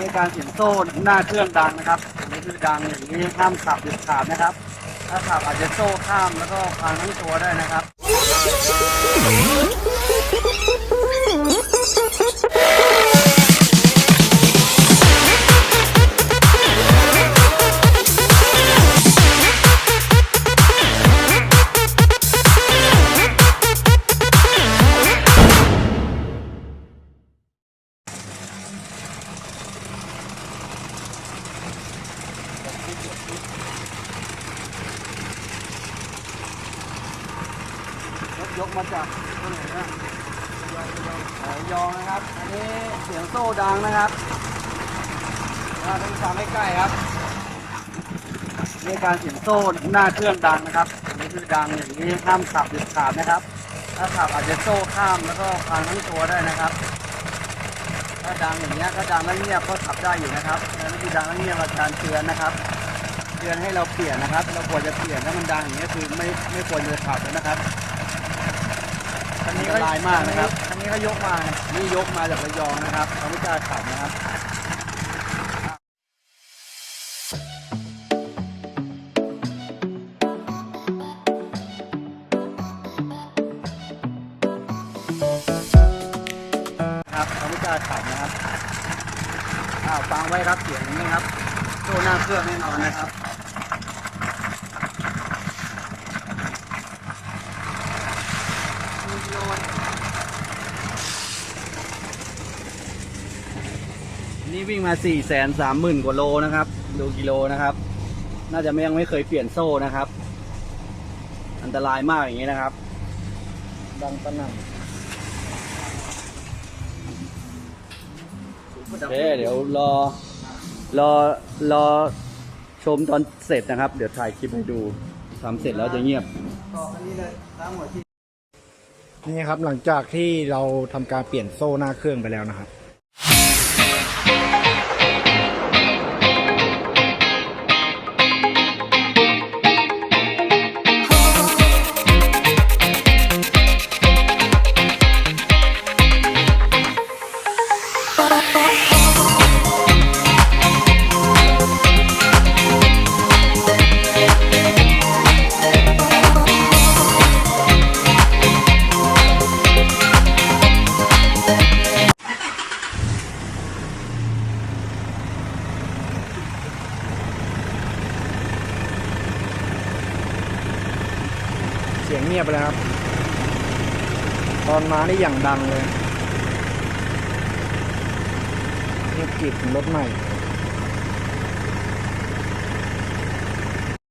มีการเสียงโซ่หน้าเครื่องดังนะครับอันนี้คือดังอย่างนี้ห้ามขับเด็ดขาดนะครับ ถ้าขับอาจจะโซ่ข้ามแล้วก็พังทั้งตัวได้นะครับ ยกมาจากที่ไหนนะยองนะครับ อันนี้เสียงโซ่ดังนะครับเราต้องฟังใกล้ครับมีการเสียงโซ่หน้าเครื่องดังนะครับอันนี้คือดังอย่างนี้ห้ามขับเด็ดขาดนะครับ ถ้าขับอาจจะโซ่ข้ามแล้วก็พังทั้งตัวได้นะครับ ถ้าดังอย่างเงี้ถ้าดังแล้วเงียบก็ขับได้อยู่นะครับแต่ถ้าคือดังแล้วเงียบอาการเตือนนะครับเตือนให้เราเปลี่ยนนะครับ เราควรจะเปลี่ยนถ้ามันดังอย่างเงี้คือไม่ไม่ควรจะขับแล้วนะครับ คันนี้อันตรายมากนะครับคันนี้ก็ยกมาเนี่ยนี่ยกมาจากระยองนะครับเขาไม่กล้าขับนะครับครับเขาไม่กล้าขับนะครับอ้าวฟังไว้ครับเสียงนี้ครับโซ่หน้าเครื่องแน่นอนนะครับ นี่วิ่งมา4ี่แสนสามหมื่นกว่าโลนะครับ ดูกิโลนะครับ น่าจะไม่ยังไม่เคยเปลี่ยนโซ่นะครับ อันตรายมากอย่างนี้นะครับ ดังสนั่นโอเคเดี๋ยวรอ รอ รอชมตอนเสร็จนะครับ เดี๋ยวถ่ายคลิปให้ดูทำเสร็จแล้วจะเงียบต่ออันนี้เลยตามหัวที่นี่ครับหลังจากที่เราทำการเปลี่ยนโซ่หน้าเครื่องไปแล้วนะครับ สียงเงียบไปแล้วครับ ตอนมานี่อย่างดังเลยเงียบกลิ่นรถใหม่